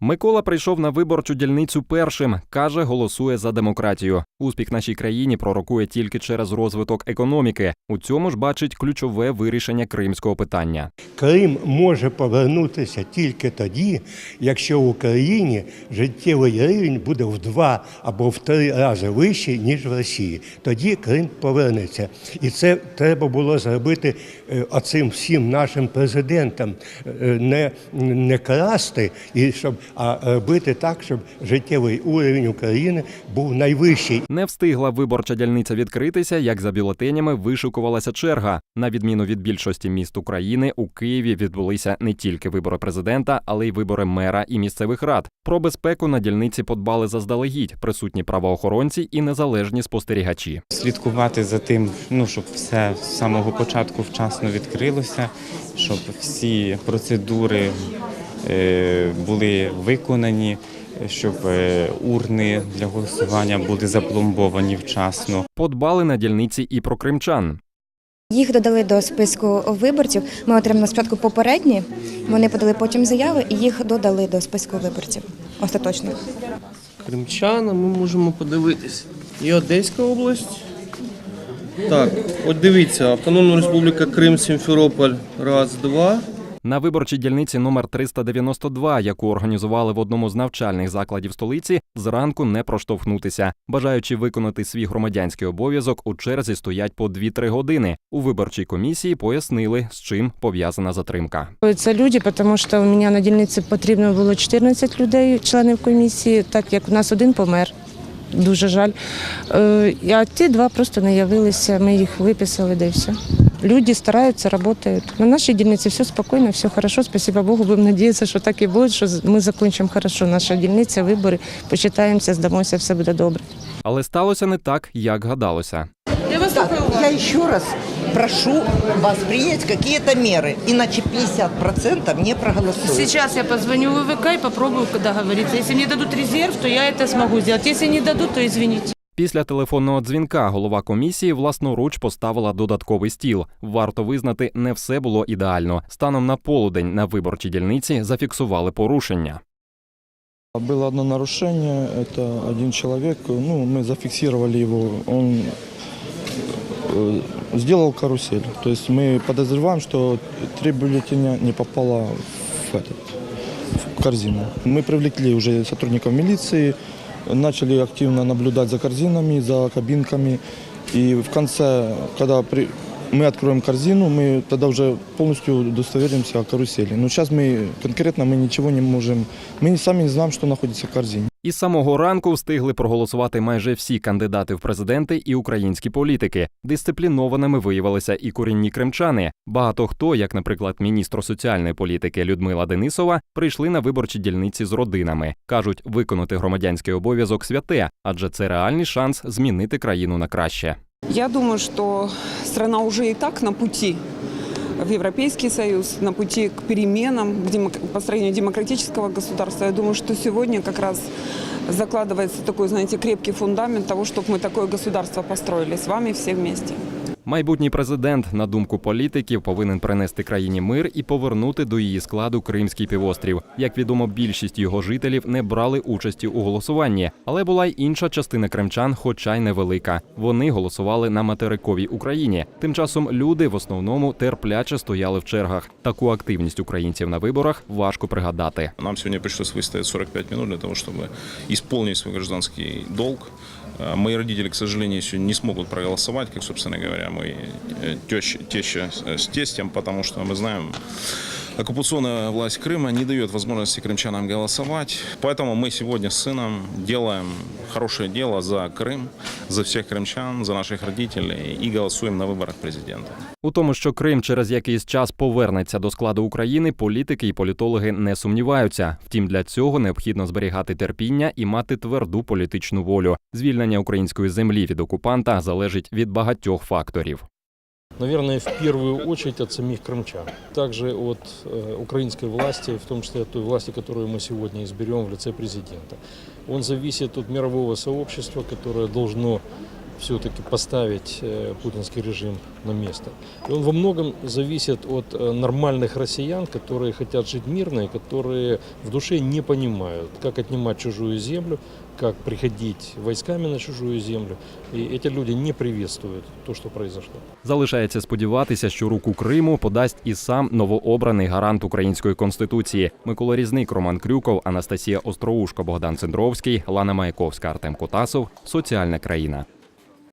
Микола прийшов на виборчу дільницю першим. каже, голосує за демократію. Успіх нашій країні пророкує тільки через розвиток економіки. У цьому ж бачить ключове вирішення кримського питання. Крим може повернутися тільки тоді, якщо в Україні життєвий рівень буде в два або в три рази вищий, ніж в Росії. Тоді Крим повернеться. І це треба було зробити е, оцим всім нашим президентам, е, не, не красти, і щоб, а робити так, щоб життєвий уровень України був найвищий. Не встигла виборча дільниця відкритися, як за бюлетенями вишикувалася черга. На відміну від більшості міст України, у Києві відбулися не тільки вибори президента, але й вибори мера і місцевих рад. Про безпеку на дільниці подбали заздалегідь присутні правоохоронці і незалежні спостерігачі. слідкувати за тим, ну щоб все з самого початку вчасно відкрилося, щоб всі процедури е, були виконані, щоб е, урни для голосування були запломбовані вчасно. Подбали на дільниці і про кримчан. Їх додали до списку виборців. Ми отримали спочатку попередні, вони подали потім заяви і їх додали до списку виборців остаточно. Кримчана ми можемо подивитися. Є Одеська область. Так, от дивіться, Автономна Республіка Крим, Сімферополь, раз, два. На виборчій дільниці номер 392, яку організували в одному з навчальних закладів столиці, зранку не проштовхнутися. Бажаючи виконати свій громадянський обов'язок, у черзі стоять по 2-3 години. У виборчій комісії пояснили, з чим пов'язана затримка. Це люди, тому що у мене на дільниці потрібно було 14 людей, членів комісії, так як у нас один помер. Дуже жаль. Е, А ті два просто не явилися, ми їх виписали, де все. Люди стараються, працюють. На нашій дільниці все спокійно, все хорошо. Спасибо Богу. Будемо сподіватися, що так і буде, що ми закінчимо хорошо. Наша дільниця, вибори, почитаємося, здамося, все буде добре. Але сталося не так, як гадалося. Так, я еще раз прошу вас принять какие-то меры, иначе 50% не проголосуют. Сейчас я позвоню в ВВК и попробую договориться. Если мне дадут резерв, то я это смогу сделать. Если не дадут, то извините. Після телефонного дзвінка голова комісії власноруч поставила додатковий стіл. Варто визнати, не все було ідеально. Станом на полудень на виборчій дільниці зафіксували порушення. Было одно нарушение, это один человек, ну, мы зафиксировали его, он э, сделал карусель. То есть мы подозреваем, что три бюллетеня не попало в, этот, в корзину. Мы привлекли уже сотрудников милиции, начали активно наблюдать за корзинами, за кабинками. И в конце, когда при- мы откроем корзину, мы тогда уже полностью удостоверимся о карусели. Но сейчас мы конкретно мы ничего не можем, мы сами не знаем, что находится в корзине. Із самого ранку встигли проголосувати майже всі кандидати в президенти і українські політики. Дисциплінованими виявилися і корінні кримчани. Багато хто, як, наприклад, міністр соціальної політики Людмила Денисова, прийшли на виборчі дільниці з родинами. кажуть, виконати громадянський обов'язок святе, адже це реальний шанс змінити країну на краще. Я думаю, что страна уже и так на пути в Европейский Союз, на пути к переменам, к демок- построению демократического государства. Я думаю, что сегодня как раз закладывается такой, знаете, крепкий фундамент того, чтобы мы такое государство построили с вами все вместе. Майбутній президент, на думку політиків, повинен принести країні мир і повернути до її складу Кримський півострів. Як відомо, більшість його жителів не брали участі у голосуванні, але була й інша частина кримчан, хоча й невелика. Вони голосували на материковій Україні. Тим часом люди в основному терпляче стояли в чергах. Таку активність українців на виборах важко пригадати. Нам сегодня пришлось выстоять 45 минут для того, чтобы исполнить свой гражданский долг. Э, Мои родители, к сожалению, сегодня не смогут проголосовать, как, собственно говоря, мой э, теща, теща с с тестем, потому что мы знаем, оккупационная власть Крыма не дает возможности крымчанам голосовать. Поэтому мы сегодня с сыном делаем хорошее дело за Крым, за всех крымчан, за наших родителей и голосуем на выборах президента. У тому, що Крим через якийсь час повернеться до складу України, політики і політологи не сумніваються. Втім, для цього необхідно зберігати терпіння і мати тверду політичну волю. Звільнення української землі від окупанта залежить від багатьох факторів. наверное, в первую очередь от самих крымчан. Также от э, украинской власти, в том числе от той власти, которую мы сегодня изберем в лице президента. Он зависит от мирового сообщества, которое должно все-таки поставить э, путинский режим на место. И он во многом зависит от э, нормальных россиян, которые хотят жить мирно и которые в душе не понимают, как отнимать чужую землю, как приходить войсками на чужую землю. И эти люди не приветствуют то, что произошло. Залишається сподіватися, що руку Криму подасть і сам новообраний гарант української конституції. Микола Різник, Роман Крюков, Анастасія Остроушко, Богдан Цендровський, Лана Маяковська, Артем Котасов. Соціальна країна.